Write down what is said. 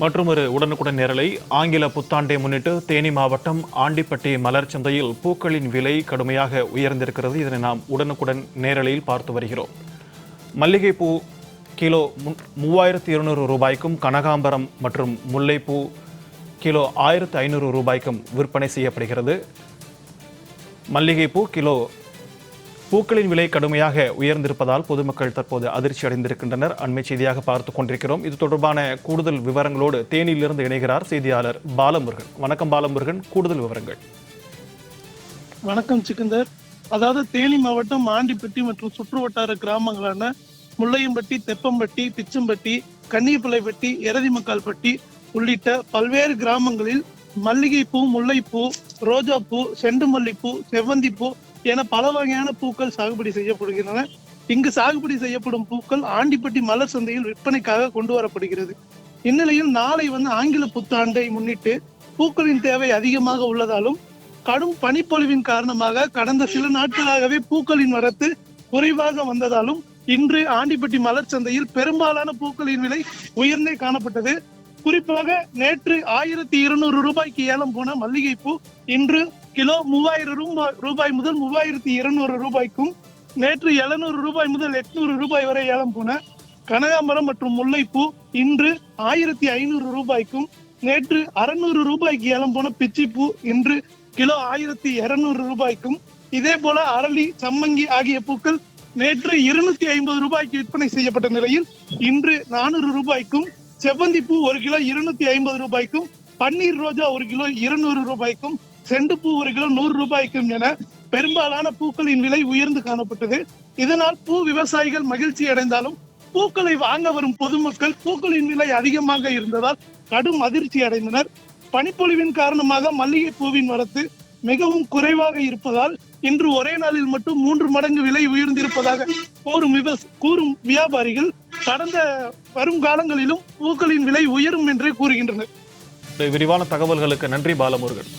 மற்றும் ஒரு உடனுக்குடன் நேரலை ஆங்கில புத்தாண்டை முன்னிட்டு தேனி மாவட்டம் ஆண்டிப்பட்டி மலர் சந்தையில் பூக்களின் விலை கடுமையாக உயர்ந்திருக்கிறது. இதனை நாம் உடனுக்குடன் நேரலையில் பார்த்து வருகிறோம். மல்லிகைப்பூ கிலோ மு- மூவாயிரத்து இருநூறு ரூபாய்க்கும் கனகாம்பரம் மற்றும் முல்லைப்பூ கிலோ ஆயிரத்து ஐநூறு ரூபாய்க்கும் விற்பனை செய்யப்படுகிறது. மல்லிகைப்பூ கிலோ பூக்களின் விலை கடுமையாக உயர்ந்திருப்பதால் பொதுமக்கள் தற்போது அதிர்ச்சி அடைந்திருக்கின்றனர். அண்மை செய்தியாக பார்த்து கொண்டிருக்கிறோம். இது தொடர்பான கூடுதல் விவரங்களோடு தேனியிலிருந்து இணைகிறார் செய்தியாளர் பாலமுருகன். வணக்கம் பாலமுருகன். கூடுதல் விவரங்கள். வணக்கம் சிக்கந்தர். அதாவது தேனி மாவட்டம் ஆண்டிப்பட்டி மற்றும் சுற்றுவட்டார கிராமங்களான முள்ளையம்பட்டி தெப்பம்பட்டி பிச்சம்பட்டி கன்னியப்பிள்ளைப்பட்டி எரதிமக்கால்பட்டி உள்ளிட்ட பல்வேறு கிராமங்களில் மல்லிகைப்பூ முல்லைப்பூ ரோஜாப்பூ செண்டு மல்லிப்பூ செவ்வந்திப்பூ என பல வகையான பூக்கள் சாகுபடி செய்யப்படுகின்றன. இங்கு சாகுபடி செய்யப்படும் பூக்கள் ஆண்டிப்பட்டி மலர் சந்தையில் விற்பனைக்காக கொண்டு வரப்படுகிறது. இந்நிலையில் நாளை வந்து ஆங்கில புத்தாண்டை முன்னிட்டு பூக்களின் தேவை அதிகமாக உள்ளதாலும் கடும் பனிப்பொழிவின் காரணமாக கடந்த சில நாட்களாகவே பூக்களின் வரத்து குறைவாக வந்ததாலும் இன்று ஆண்டிப்பட்டி மலர் சந்தையில் பெரும்பாலான பூக்களின் விலை உயர்ந்தே காணப்பட்டது. குறிப்பாக நேற்று ஆயிரத்தி இருநூறு ரூபாய்க்கு ஏலம் போன மல்லிகைப்பூ இன்று கிலோ மூவாயிரம் ரூபாய் முதல் மூவாயிரத்தி இருநூறு ரூபாய்க்கும் நேற்று எழுநூறு ரூபாய் முதல் எட்நூறு ரூபாய் வரை ஏலம் போன கனகாம்பரம் மற்றும் முல்லைப்பூ இன்று ஆயிரத்தி ஐநூறு ரூபாய்க்கும் நேற்று அறுநூறு ரூபாய்க்கு ஏலம் போன பிச்சிப்பூ இன்று கிலோ ஆயிரத்தி இருநூறு ரூபாய்க்கும் இதே போல அரளி சம்மங்கி ஆகிய பூக்கள் நேற்று இருநூத்தி ஐம்பது ரூபாய்க்கு விற்பனை செய்யப்பட்ட நிலையில் இன்று நானூறு ரூபாய்க்கும் செவ்வந்தி பூ ஒரு கிலோ இருநூத்தி ஐம்பது ரூபாய்க்கும் பன்னீர் ரோஜா ஒரு கிலோ இருநூறு ரூபாய்க்கும் செண்டு பூ ஒரு கிலோ நூறு ரூபாய்க்கும் என பெரும்பாலான பூக்களின் விலை உயர்ந்து காணப்பட்டது. இதனால் பூ விவசாயிகள் மகிழ்ச்சி அடைந்தாலும் பூக்களை வாங்க வரும் பொதுமக்கள் பூக்களின் விலை அதிகமாக இருந்ததால் கடும் அதிர்ச்சி அடைந்தனர். பனிப்பொழிவின் காரணமாக மல்லிகை பூவின் வரத்து மிகவும் குறைவாக இருப்பதால் இன்று ஒரே நாளில் மட்டும் மூன்று மடங்கு விலை உயர்ந்திருப்பதாக கூறும் கூறும் வியாபாரிகள் கடந்த வரும் காலங்களிலும் பூக்களின் விலை உயரும் என்றே கூறுகின்றனர். விரிவான தகவல்களுக்கு நன்றி பாலமுருகன்.